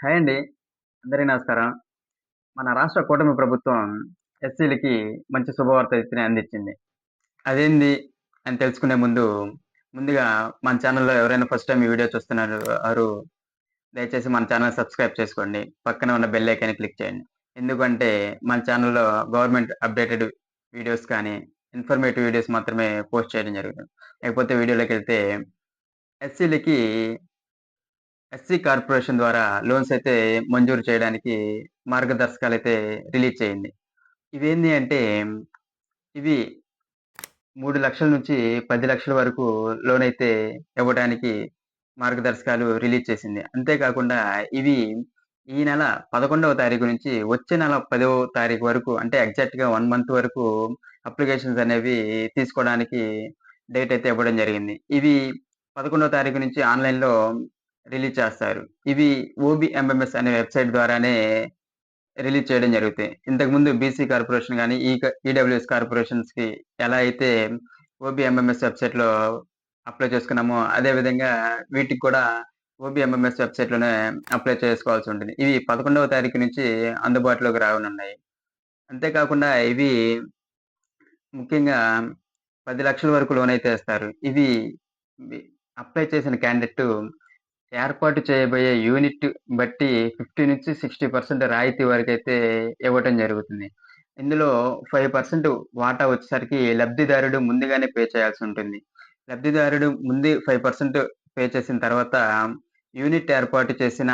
Hi అండి. అందరికీ నమస్కారం. మన రాష్ట్ర కూటమి ప్రభుత్వం ఎస్సీలకి మంచి శుభవార్త అయితే అందించింది. అదేంది అని తెలుసుకునే ముందు, ముందుగా మన ఛానల్లో ఎవరైనా ఫస్ట్ టైం ఈ వీడియో చూస్తున్నారు వారు దయచేసి మన ఛానల్ సబ్స్క్రైబ్ చేసుకోండి. పక్కన ఉన్న బెల్ ఐకాన్ క్లిక్ చేయండి. ఎందుకంటే మన ఛానల్లో గవర్నమెంట్ అప్డేటెడ్ వీడియోస్ కానీ, ఇన్ఫర్మేటివ్ వీడియోస్ మాత్రమే పోస్ట్ చేయడం జరుగుతుంది. లేకపోతే వీడియోలోకి వెళ్తే ఎస్సీలకి ఎస్సీ కార్పొరేషన్ ద్వారా లోన్స్ అయితే మంజూరు చేయడానికి మార్గదర్శకాలు అయితే రిలీజ్ చేయింది. ఇవేంది అంటే ఇవి మూడు లక్షల నుంచి పది లక్షల వరకు లోన్ అయితే ఇవ్వడానికి మార్గదర్శకాలు రిలీజ్ చేసింది. అంతే కాకుండా ఇవి ఈ నెల 11వ తారీఖు నుంచి వచ్చే నెల పదవ తారీఖు వరకు అంటే ఎగ్జాక్ట్‌గా వన్ మంత్ వరకు అప్లికేషన్స్ అనేవి తీసుకోవడానికి డేట్ అయితే ఇవ్వడం జరిగింది. ఇవి 11వ తారీఖు నుంచి ఆన్‌లైన్‌లో రిలీజ్ చేస్తారు. ఇవి ఓబీఎంఎంఎస్ అనే వెబ్‌సైట్ ద్వారానే రిలీజ్ చేయడం జరుగుతాయి. ఇంతకుముందు బీసీ కార్పొరేషన్ కానీ ఈ ఈడబ్ల్యూఎస్ కార్పొరేషన్స్‌కి ఎలా అయితే ఓబీఎంఎంఎస్ వెబ్‌సైట్‌లో అప్లై చేసుకున్నామో, అదే విధంగా వీటికి కూడా ఓబీఎంఎంఎస్ వెబ్‌సైట్‌లోనే అప్లై చేసుకోవాల్సి ఉంటుంది. ఇవి 11వ తారీఖు నుంచి అందుబాటులోకి రానున్నాయి. అంతే కాకుండా ఇవి ముఖ్యంగా పది లక్షల వరకు లోన్ అయితే ఇస్తారు. ఇవి అప్లై చేసిన క్యాండిడేట్ ఏర్పాటు చేయబోయే యూనిట్ బట్టి 50-60% రాయితీ వరకు అయితే ఇవ్వటం జరుగుతుంది. ఇందులో ఫైవ్ పర్సెంట్ వాటా వచ్చేసరికి లబ్ధిదారుడు ముందుగానే పే చేయాల్సి ఉంటుంది. లబ్ధిదారుడు ముందు ఫైవ్ పర్సెంట్ పే చేసిన తర్వాత యూనిట్ ఏర్పాటు చేసిన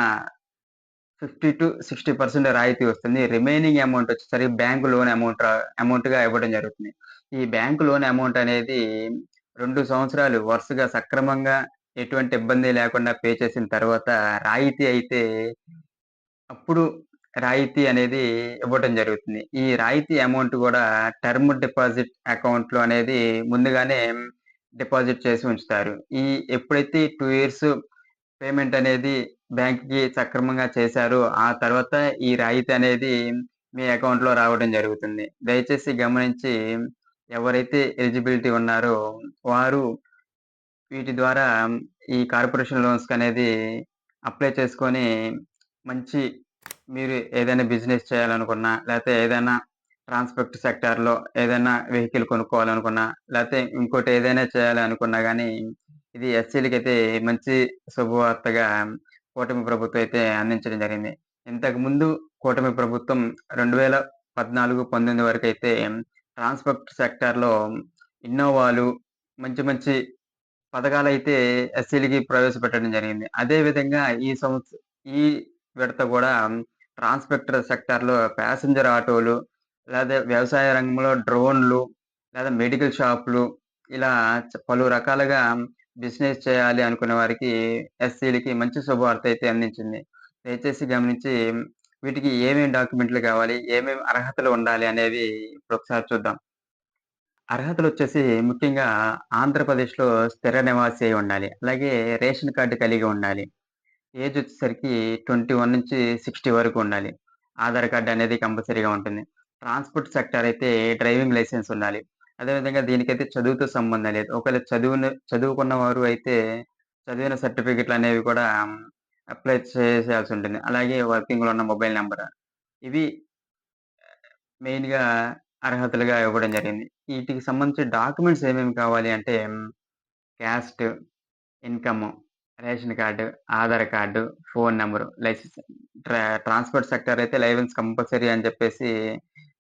50-60% రాయితీ వస్తుంది. రిమైనింగ్ అమౌంట్ వచ్చేసరికి బ్యాంక్ లోన్ అమౌంట్ అమౌంట్‌గా ఇవ్వడం జరుగుతుంది. ఈ బ్యాంక్ లోన్ అమౌంట్ అనేది రెండు సంవత్సరాలు వరుసగా సక్రమంగా ఎటువంటి ఇబ్బంది లేకుండా పే చేసిన తర్వాత రాయితీ అయితే అప్పుడు రాయితీ అనేది ఇవ్వటం జరుగుతుంది. ఈ రాయితీ అమౌంట్ కూడా టర్మ్ డిపాజిట్ అకౌంట్‌లో అనేది ముందుగానే డిపాజిట్ చేసి ఉంచుతారు. ఈ ఎప్పుడైతే టూ ఇయర్స్ పేమెంట్ అనేది బ్యాంక్‌కి సక్రమంగా చేశారో, ఆ తర్వాత ఈ రాయితీ అనేది మీ అకౌంట్‌లో రావడం జరుగుతుంది. దయచేసి గమనించి ఎవరైతే ఎలిజిబిలిటీ ఉన్నారో వారు వీటి ద్వారా ఈ కార్పొరేషన్ లోన్స్ అనేది అప్లై చేసుకొని మంచి మీరు ఏదైనా బిజినెస్ చేయాలనుకున్నా, లేకపోతే ఏదైనా ట్రాన్స్‌పోర్ట్ సెక్టార్‌లో ఏదైనా వెహికల్ కొనుక్కోవాలనుకున్నా, లేకపోతే ఇంకోటి ఏదైనా చేయాలనుకున్నా కానీ ఇది ఎస్సీలకి అయితే మంచి శుభవార్తగా కూటమి ప్రభుత్వం అయితే అందించడం జరిగింది. ఇంతకు ముందు కూటమి ప్రభుత్వం రెండు వేల పద్నాలుగు పంతొమ్మిది వరకు అయితే ట్రాన్స్‌పోర్ట్ సెక్టార్‌లో ఇన్నోవాలు మంచి మంచి పథకాలైతే ఎస్సీలకి ప్రవేశపెట్టడం జరిగింది. అదే విధంగా ఈ సంవత్సరం ఈ విడత కూడా ట్రాన్స్పెక్టర్ సెక్టార్‌లో ప్యాసింజర్ ఆటోలు, లేదా వ్యవసాయ రంగంలో డ్రోన్‌లు, లేదా మెడికల్ షాపులు ఇలా పలు రకాలుగా బిజినెస్ చేయాలి అనుకునే వారికి ఎస్సీలకి మంచి శుభవార్త అయితే అందించింది. దయచేసి గమనించి వీటికి ఏమేమి డాక్యుమెంట్లు కావాలి, ఏమేమి అర్హతలు ఉండాలి అనేవి ఇప్పుడు ఒకసారి చూద్దాం. అర్హతలు వచ్చేసి ముఖ్యంగా ఆంధ్రప్రదేశ్‌లో స్థిర నివాసి అయి ఉండాలి. అలాగే రేషన్ కార్డు కలిగి ఉండాలి. ఏజ్ వచ్చేసరికి 21-60 వరకు ఉండాలి. ఆధార్ కార్డ్ అనేది కంపల్సరీగా ఉంటుంది. ట్రాన్స్‌పోర్ట్ సెక్టార్ అయితే డ్రైవింగ్ లైసెన్స్ ఉండాలి. అదే విధంగా దీనికైతే చదువుతో సంబంధం లేదు. ఒకవేళ చదువును చదువుకున్న వారు అయితే చదివిన సర్టిఫికెట్లు అనేవి కూడా అప్లై చేసేయాల్సి ఉంటుంది. అలాగే వర్కింగ్‌లో ఉన్న మొబైల్ నెంబర్ ఇవి మెయిన్‌గా అర్హతలుగా ఇవ్వడం జరిగింది. వీటికి సంబంధించి డాక్యుమెంట్స్ ఏమేమి కావాలి అంటే caste, income, ration card, Aadhaar card, phone number, licence ట్రా ట్రాన్స్‌పోర్ట్ సెక్టార్ అయితే లైసెన్స్ కంపల్సరీ అని చెప్పేసి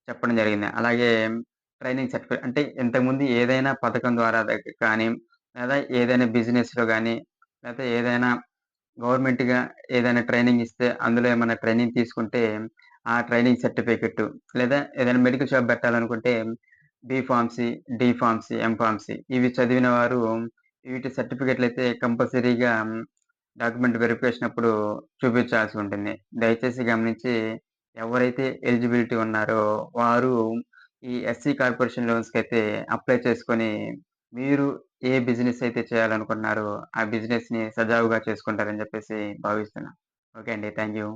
చెప్పడం జరిగింది. అలాగే ట్రైనింగ్ సర్టిఫికేట్ అంటే ఇంతకుముందు ఏదైనా పథకం ద్వారా దగ్ కానీ, లేదా ఏదైనా బిజినెస్‌లో గానీ, లేతే ఏదైనా గవర్నమెంట్‌గా ఏదైనా ట్రైనింగ్ ఇస్తే అందులో ఏమన్నా ట్రైనింగ్ తీసుకుంటే ఆ ట్రైనింగ్ సర్టిఫికెట్ లేదా ఏదైనా medical shop పెట్టాలనుకుంటే B pharmacy, D pharmacy, M pharmacy ఇవి చదివిన వారు వీటి సర్టిఫికేట్‌లయితే కంపల్సరీగా డాక్యుమెంట్ వెరిఫికేషన్ అప్పుడు చూపించాల్సి ఉంటుంది. దయచేసి గమనించి ఎవరైతే ఎలిజిబిలిటీ ఉన్నారో వారు ఈ ఎస్సీ కార్పొరేషన్ లోన్స్‌కైతే అప్లై చేసుకొని మీరు ఏ బిజినెస్ అయితే చేయాలనుకున్నారో ఆ బిజినెస్‌ని సజావుగా చేసుకుంటారని చెప్పేసి భావిస్తున్నాను ఓకే అండి. Thank you.